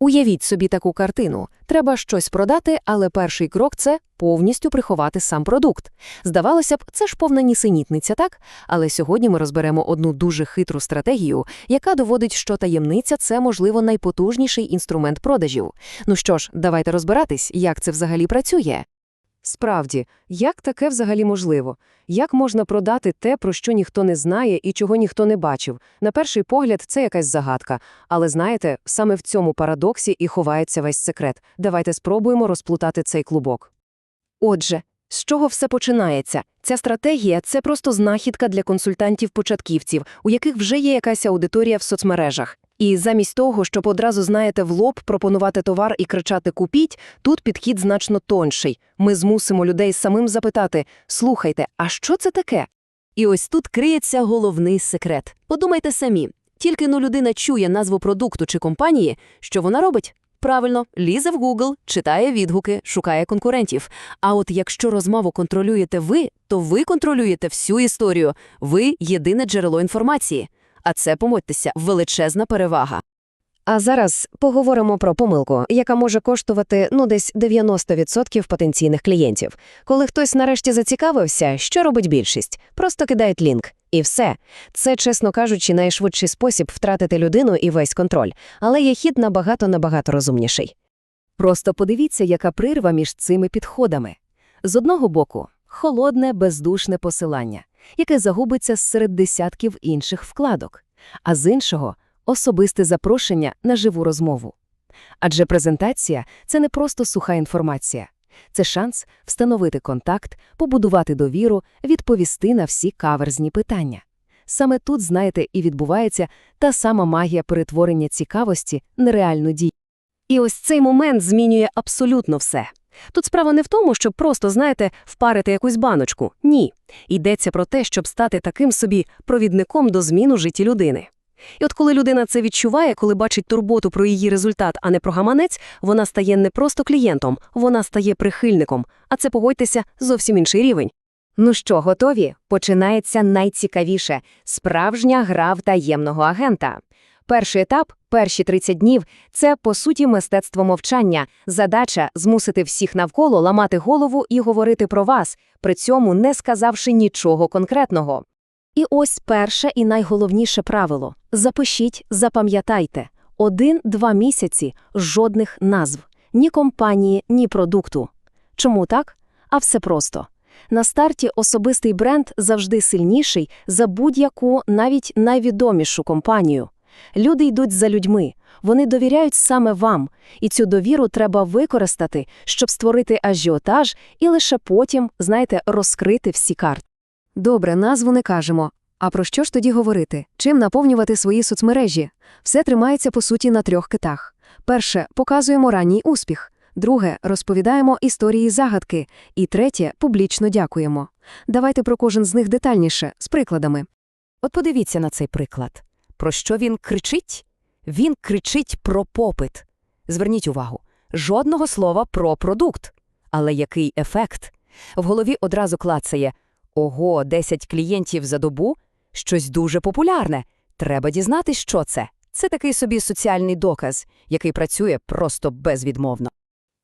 Уявіть собі таку картину. Треба щось продати, але перший крок це повністю приховати сам продукт. Здавалося б, це ж повна нісенітниця, так? Але сьогодні ми розберемо одну дуже хитру стратегію, яка доводить, що таємниця це, можливо, найпотужніший інструмент продажів. Ну що ж, давайте розбиратись, як це взагалі працює. Справді, як таке взагалі можливо? Як можна продати те, про що ніхто не знає і чого ніхто не бачив? На перший погляд, це якась загадка. Але знаєте, саме в цьому парадоксі і ховається весь секрет. Давайте спробуємо розплутати цей клубок. Отже, з чого все починається? Ця стратегія – це просто знахідка для консультантів-початківців, у яких вже є якась аудиторія в соцмережах. І замість того, щоб одразу, знаєте, в лоб пропонувати товар і кричати «купіть», тут підхід значно тонший. Ми змусимо людей самим запитати «слухайте, а що це таке?» І ось тут криється головний секрет. Подумайте самі, тільки но людина чує назву продукту чи компанії, що вона робить? Правильно, лізе в Google, читає відгуки, шукає конкурентів. А от якщо розмову контролюєте ви, то ви контролюєте всю історію. Ви – єдине джерело інформації. А це, помодьтеся, величезна перевага. А зараз поговоримо про помилку, яка може коштувати ну десь 90% потенційних клієнтів. Коли хтось нарешті зацікавився, що робить більшість? Просто кидають лінк. І все. Це, чесно кажучи, найшвидший спосіб втратити людину і весь контроль, але є хід набагато-набагато розумніший. Просто подивіться, яка прирва між цими підходами. З одного боку, холодне, бездушне посилання, яке загубиться серед десятків інших вкладок, а з іншого особисте запрошення на живу розмову. Адже презентація це не просто суха інформація, це шанс встановити контакт, побудувати довіру, відповісти на всі каверзні питання. Саме тут, знаєте, і відбувається та сама магія перетворення цікавості на реальну дію. І ось цей момент змінює абсолютно все. Тут справа не в тому, щоб просто, знаєте, впарити якусь баночку. Ні. Йдеться про те, щоб стати таким собі провідником до змін у житті людини. І от коли людина це відчуває, коли бачить турботу про її результат, а не про гаманець, вона стає не просто клієнтом, вона стає прихильником, а це, погодьтеся, зовсім інший рівень. Ну що, готові? Починається найцікавіше – справжня гра в таємного агента. Перший етап, перші 30 днів – це, по суті, мистецтво мовчання, задача – змусити всіх навколо ламати голову і говорити про вас, при цьому не сказавши нічого конкретного. І ось перше і найголовніше правило – запишіть, запам'ятайте. Один-два місяці – жодних назв. Ні компанії, ні продукту. Чому так? А все просто. На старті особистий бренд завжди сильніший за будь-яку, навіть найвідомішу компанію. Люди йдуть за людьми, вони довіряють саме вам, і цю довіру треба використати, щоб створити ажіотаж і лише потім, знаєте, розкрити всі карти. Добре, назву не кажемо. А про що ж тоді говорити? Чим наповнювати свої соцмережі? Все тримається, по суті, на трьох китах. Перше показуємо ранній успіх. Друге розповідаємо історії загадки. І третє публічно дякуємо. Давайте про кожен з них детальніше, з прикладами. От подивіться на цей приклад. Про що він кричить? Він кричить про попит. Зверніть увагу, жодного слова про продукт. Але який ефект? В голові одразу клацає Ого, 10 клієнтів за добу? Щось дуже популярне. Треба дізнатись, що це. Це такий собі соціальний доказ, який працює просто безвідмовно.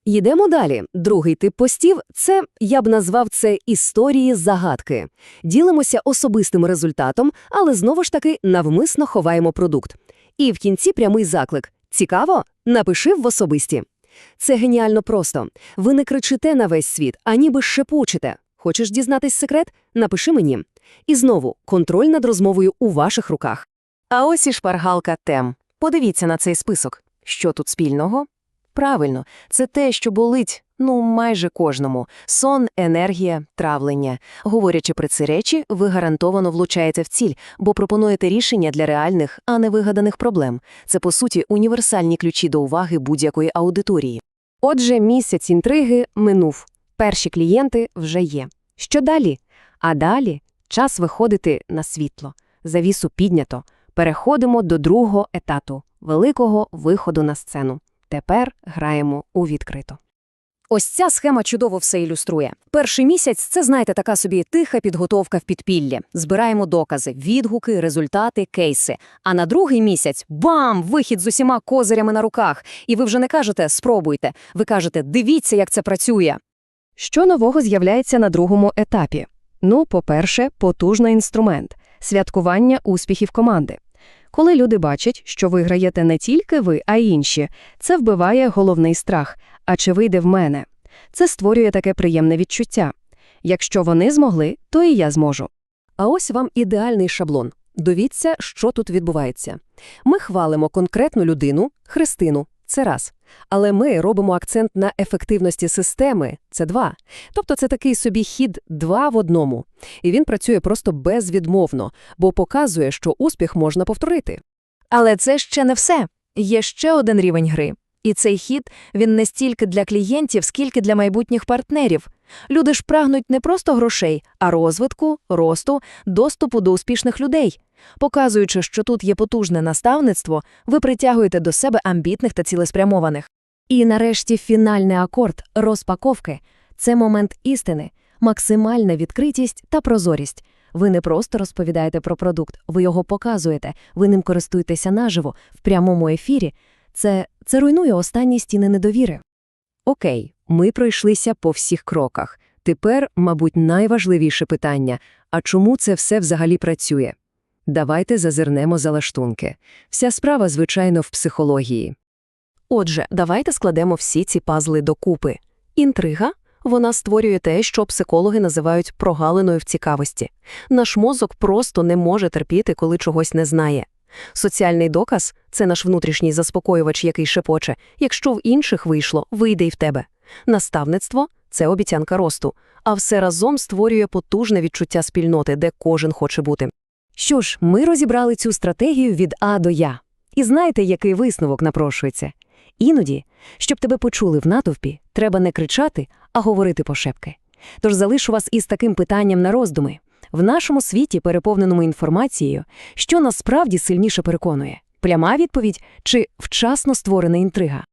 Йдемо далі. Другий тип постів це, я б назвав це історії загадки. Ділимося особистим результатом, але знову ж таки навмисно ховаємо продукт. І в кінці прямий заклик Цікаво? Напиши в особисті. Це геніально просто. Ви не кричите на весь світ, а ніби шепочете. Хочеш дізнатись секрет? Напиши мені. І знову контроль над розмовою у ваших руках. А ось і шпаргалка тем. Подивіться на цей список. Що тут спільного? Правильно, це те, що болить, ну, майже кожному. Сон, енергія, травлення. Говорячи про ці речі, ви гарантовано влучаєте в ціль, бо пропонуєте рішення для реальних, а не вигаданих проблем. Це, по суті, універсальні ключі до уваги будь-якої аудиторії. Отже, місяць інтриги минув. Перші клієнти вже є. Що далі? А далі час виходити на світло. Завісу піднято. Переходимо до другого етапу – великого виходу на сцену. Тепер граємо у відкрито. Ось ця схема чудово все ілюструє. Перший місяць – це, знаєте, така собі тиха підготовка в підпіллі. Збираємо докази, відгуки, результати, кейси. А на другий місяць – бам! Вихід з усіма козирями на руках. І ви вже не кажете «спробуйте», ви кажете «дивіться, як це працює». Що нового з'являється на другому етапі? Ну, по-перше, потужний інструмент – святкування успіхів команди. Коли люди бачать, що виграєте не тільки ви, а й інші, це вбиває головний страх – а чи вийде в мене? Це створює таке приємне відчуття. Якщо вони змогли, то і я зможу. А ось вам ідеальний шаблон. Довіться, що тут відбувається. Ми хвалимо конкретну людину, Христину, це раз. Але ми робимо акцент на ефективності системи, це два. Тобто це такий собі хід два в одному. І він працює просто безвідмовно, бо показує, що успіх можна повторити. Але це ще не все. Є ще один рівень гри. І цей хід, він не стільки для клієнтів, скільки для майбутніх партнерів. Люди ж прагнуть не просто грошей, а розвитку, росту, доступу до успішних людей. Показуючи, що тут є потужне наставництво, ви притягуєте до себе амбітних та цілеспрямованих. І нарешті фінальний акорд – розпаковки. Це момент істини, максимальна відкритість та прозорість. Ви не просто розповідаєте про продукт, ви його показуєте, ви ним користуєтеся наживо, в прямому ефірі. Це, це руйнує останні стіни недовіри. Окей, ми пройшлися по всіх кроках. Тепер, мабуть, найважливіше питання – а чому це все взагалі працює? Давайте зазирнемо за лаштунки. Вся справа, звичайно, в психології. Отже, давайте складемо всі ці пазли докупи. Інтрига – вона створює те, що психологи називають прогалиною в цікавості. Наш мозок просто не може терпіти, коли чогось не знає. Соціальний доказ – це наш внутрішній заспокоювач, який шепоче. Якщо в інших вийшло, вийде й в тебе. Наставництво – це обіцянка росту. А все разом створює потужне відчуття спільноти, де кожен хоче бути. Що ж, ми розібрали цю стратегію від А до Я. І знаєте, який висновок напрошується? Іноді, щоб тебе почули в натовпі, треба не кричати, а говорити пошепки. Тож залишу вас із таким питанням на роздуми. В нашому світі, переповненому інформацією, що насправді сильніше переконує? Пряма відповідь чи вчасно створена інтрига?